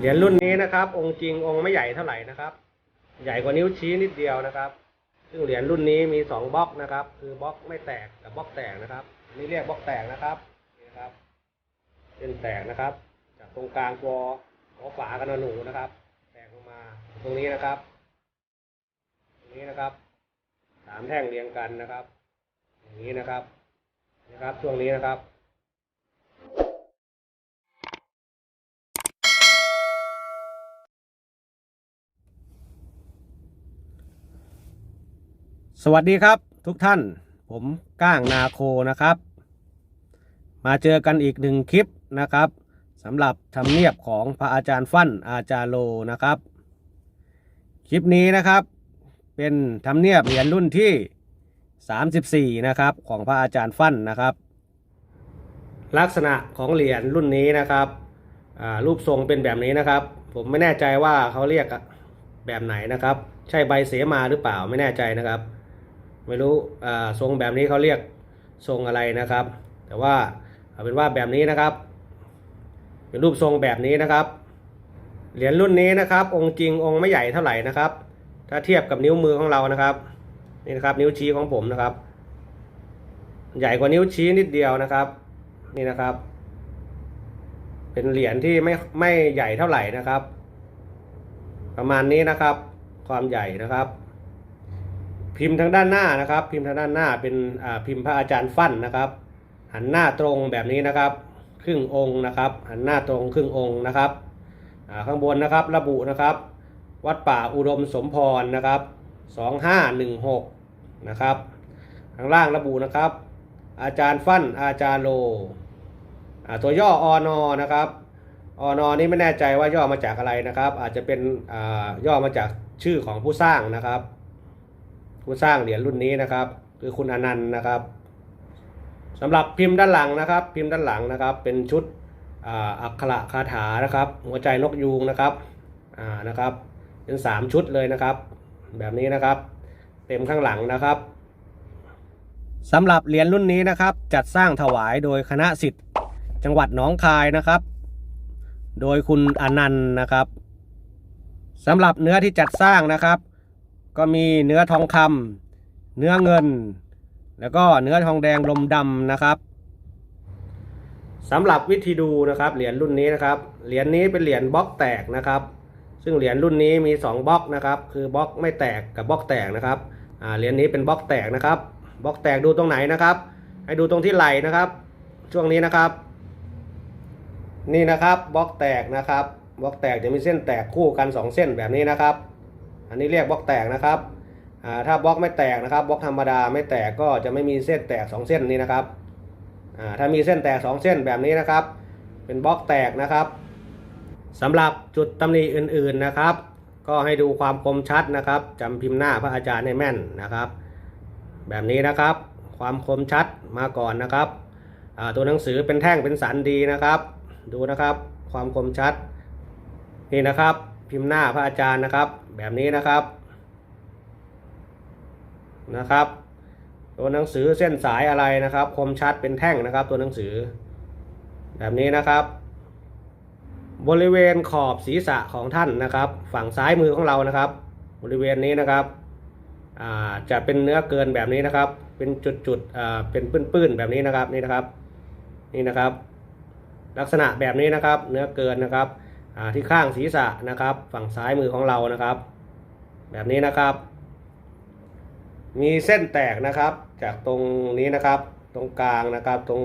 เหรียญรุ่นนี้นะครับ องค์จริงองค์ไม่ใหญ่เท่าไหร่นะครับ ใหญ่กว่านิ้วชี้นิดเดียวนะครับ ซึ่งเหรียญรุ่นนี้มีสองบล็อกนะครับ คือบล็อกไม่แตกกับบล็อกแตกนะครับนนี่เรียกบล็อกแตกนะครับนี่นะครับเป็นแตกนะครับ จากตรงกลางตัวหัวฝากันหนูนะครับ แตกลงมาตรงนี้นะครับ ตรงนี้นะครับสามแท่งเรียงกันนะครับ อย่างนี้นะครับนะครับช่วงนี้นะครับ สวัสดีครับทุกท่าน ผมก้างนาโคนะครับ มาเจอกันอีกหนึ่งคลิปนะครับสำหรับทำเนียบของพระอาจารย์ฟั่นอาจารย์โลนะครับ คลิปนี้นะครับเป็นทำเนียบเหรียญรุ่นที่ 34 นะครับของพระอาจารย์ฟั่นนะครับ ลักษณะของเหรียญรุ่นนี้นะครับรูปทรงเป็นแบบนี้นะครับ ผมไม่แน่ใจว่าเขาเรียกแบบไหนนะครับ ใช่ใบเสมาหรือเปล่าไม่แน่ใจนะครับ ไม่รู้อ่าทรงแบบนี้เขาเรียกทรงอะไรนะครับ แต่ว่าเอาเป็นว่าแบบนี้นะครับ เป็นรูปทรงแบบนี้นะครับ เหรียญรุ่นนี้นะครับ องค์จริงองค์ไม่ใหญ่เท่าไหร่นะครับ ถ้าเทียบกับนิ้วมือของเรานะครับนี่นะครับ นิ้วชี้ของผมนะครับ ใหญ่กว่านิ้วชี้นิดเดียวนะครับ นี่นะครับ เป็นเหรียญที่ไม่ไม่ใหญ่เท่าไหร่นะครับ ประมาณนี้นะครับ ความใหญ่นะครับ พิมพ์ทางด้านหน้านะครับ พิมพ์ทางด้านหน้าเป็นพิมพ์พระอาจารย์ฟั่นนะครับ หันหน้าตรงแบบนี้นะครับ ครึ่งองค์นะครับ หันหน้าตรงครึ่งองค์นะครับข้างบนนะครับระบุนะครับ วัดป่าอุดมสมพรนะครับ2516นะครับข้างล่างระบุนะครับ อาจารย์ฟั่นอาจารย์โลตัวย่ออนอนะครับอนอนี่ไม่แน่ใจว่าย่อมาจากอะไรนะครับ อาจจะเป็นย่อมาจากชื่อของผู้สร้างนะครับ ผู้สร้างเหรียญรุ่นนี้นะครับ คือคุณอนันต์นะครับสำหรับพิมพ์ด้านหลังนะครับ พิมพ์ด้านหลังนะครับ เป็นชุดอักขระคาถานะครับ หัวใจนกยูงนะครับอ่านะครับเป็นสามชุดเลยนะครับ แบบนี้นะครับ เต็มข้างหลังนะครับสำหรับเหรียญรุ่นนี้นะครับ จัดสร้างถวายโดยคณะสิทธิ์ จังหวัดหนองคายนะครับ โดยคุณอนันต์นะครับสำหรับเนื้อที่จัดสร้างนะครับ ก็มีเนื้อทองคำเนื้อเงิน แล้วก็เนื้อทองแดงลมดำนะครับสำหรับวิธีดูนะครับเหรียญรุ่นนี้นะครับเหรียญนี้เป็นเหรียญบล็อกแตกนะครับ ซึ่งเหรียญรุ่นนี้มี 2บล็อกนะครับ คือบล็อกไม่แตกกับบล็อกแตกนะครับเหรียญนี้เป็นบล็อกแตกนะครับบล็อกแตกดูตรงไหนนะครับ ให้ดูตรงที่ไหล่นะครับ ช่วงนี้นะครับ นี่นะครับบล็อกแตกนะครับบล็อกแตกจะมีเส้นแตกคู่กัน 2 เส้นแบบนี้นะครับ อันนี้เรียกบล็อกแตกนะครับถ้าบล็อกไม่แตกนะครับบล็อกธรรมดาไม่แตกก็จะไม่มีเส้นแตก 2 เส้นนี้นะครับถ้ามีเส้นแตก 2 เส้นแบบนี้นะครับ เป็นบล็อกแตกนะครับสำหรับจุดตำหนิอื่นๆนะครับ ก็ให้ดูความคมชัดนะครับจำพิมพ์หน้าพระอาจารย์ให้แม่นนะครับ แบบนี้นะครับ ความคมชัดมาก่อนนะครับตัวหนังสือเป็นแท่งเป็นสันดีนะครับ ดูนะครับ ความคมชัดนี่นะครับ พิมพ์หน้าพระอาจารย์นะครับ แบบนี้นะครับนะครับ ตัวหนังสือเส้นสายอะไรนะครับ คมชัดเป็นแท่งนะครับ ตัวหนังสือ แบบนี้นะครับ บริเวณขอบศีรษะของท่านนะครับ ฝั่งซ้ายมือของเรานะครับ บริเวณนี้นะครับจะเป็นเนื้อเกินแบบนี้นะครับ เป็นจุดๆเป็นปื้นๆแบบนี้นะครับนี่นะครับนี่นะครับ ลักษณะแบบนี้นะครับ เนื้อเกินนะครับ ที่ข้างศีรษะนะครับ ฝั่งซ้ายมือของเรานะครับ แบบนี้นะครับ มีเส้นแตกนะครับ จากตรงนี้นะครับ ตรงกลางนะครับ ตรง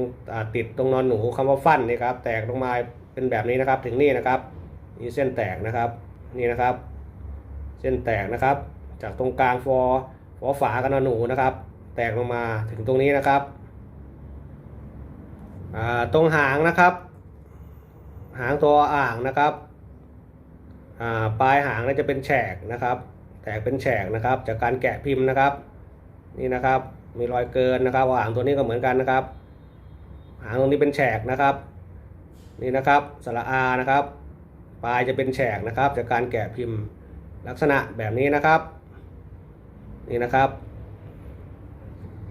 ติดตรงนอนหนูคำว่าฟันนี่ครับ แตกลงมาเป็นแบบนี้นะครับ ถึงนี่นะครับ มีเส้นแตกนะครับ นี่นะครับ เส้นแตกนะครับ จากตรงกลางฟอฟอฝากันนอนหนูนะครับ แตกลงมาถึงตรงนี้นะครับตรงหางนะครับ หางตัวอ่างนะครับ ปลายหางจะเป็นแฉกนะครับแตกเป็นแฉกนะครับ จากการแกะพิมพ์นะครับ นี่นะครับมีรอยเกินนะครับหางตัวนี้ก็เหมือนกันนะครับ หางตรงนี้เป็นแฉกนะครับ นี่นะครับสระอานะครับ ปลายจะเป็นแฉกนะครับ จากการแกะพิมพ์ลักษณะแบบนี้นะครับ นี่นะครับ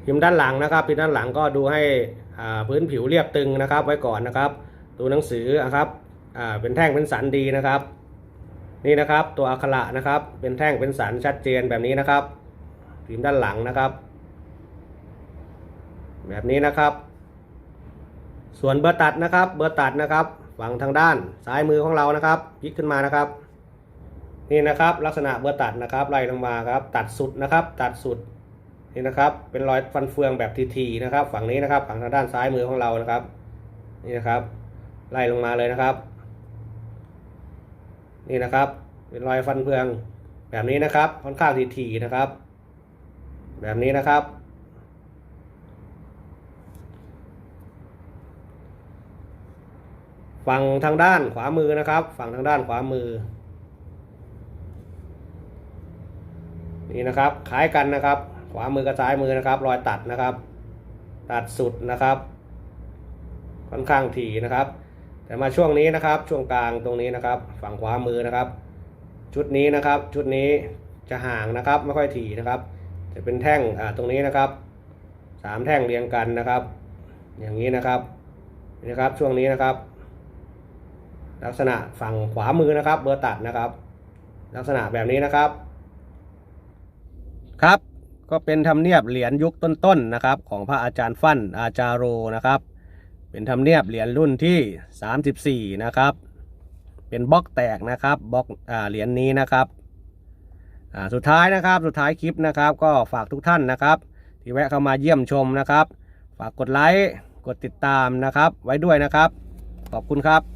พิมพ์ด้านหลังนะครับ พิมพ์ด้านหลังก็ดูให้พื้นผิวเรียบตึงนะครับ ไว้ก่อนนะครับ ตัวหนังสือนะครับเป็นแท่งเป็นสันดีนะครับ นี่นะครับตัวอักขระนะครับ เป็นแท่งเป็นสันชัดเจนแบบนี้นะครับพิมพ์ด้านหลังนะครับ แบบนี้นะครับ ส่วนเบอร์ตัดนะครับ เบอร์ตัดนะครับฝั่งทางด้านซ้ายมือของเรานะครับพลิกขึ้นมานะครับ นี่นะครับ ลักษณะเบอร์ตัดนะครับไล่ลงมาครับ ตัดสุดนะครับ ตัดสุดนี่นะครับ เป็นรอยฟันเฟืองแบบทีๆนะครับ ฝั่งนี้นะครับ ฝั่งทางด้านซ้ายมือของเรานะครับ นี่นะครับ ไล่ลงมาเลยนะครับ นี่นะครับ เป็นรอยฟันเฟืองแบบนี้นะครับ ค่อนข้างทีๆนะครับ แบบนี้นะครับ ฝั่งทางด้านขวามือนะครับ ฝั่งทางด้านขวามือ นี่นะครับคล้ายกันนะครับ ขวามือกับซ้ายมือนะครับ รอยตัดนะครับ ตัดสุดนะครับ ค่อนข้างถี่นะครับ แต่มาช่วงนี้นะครับ ช่วงกลางตรงนี้นะครับ ฝั่งขวามือนะครับ ชุดนี้นะครับ ชุดนี้จะห่างนะครับ ไม่ค่อยถี่นะครับ จะเป็นแท่งอ่าตรงนี้นะครับสามแท่งเรียงกันนะครับ อย่างนี้นะครับนะครับ ช่วงนี้นะครับ ลักษณะฝั่งขวามือนะครับ เบอร์ตัดนะครับ ลักษณะแบบนี้นะครับ ครับ ก็เป็นทำเนียบเหรียญยุคต้นๆนะครับ ของพระอาจารย์ฟั่นอาจารโรนะครับ เป็นทำเนียบเหรียญรุ่นที่ 34 นะครับ เป็นบล็อกแตกนะครับบล็อกอ่าเหรียญนี้นะครับอ่าสุดท้ายนะครับสุดท้ายคลิปนะครับ ก็ฝากทุกท่านนะครับ ที่แวะเข้ามาเยี่ยมชมนะครับ ฝากกดไลค์กดติดตามนะครับ ไว้ด้วยนะครับ ขอบคุณครับ